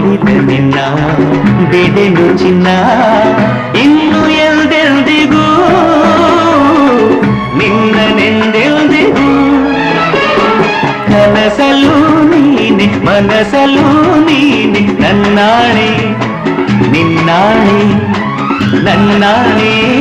ಕುಳಿತ ನಿನ್ನ ಬೆಡೆನು ಚಿನ್ನ ಇನ್ನು ಎಲ್ದೆಲ್ದಿಗೂ ನಿನ್ನನೆಂದೆಲ್ದಿಗೂ ಕನಸಲು ನೀನೆ ಮನಸಲು ನೀನೆ ನನ್ನಾಣೆ ನಿನ್ನಾಣೆ ನನ್ನಾಣೆ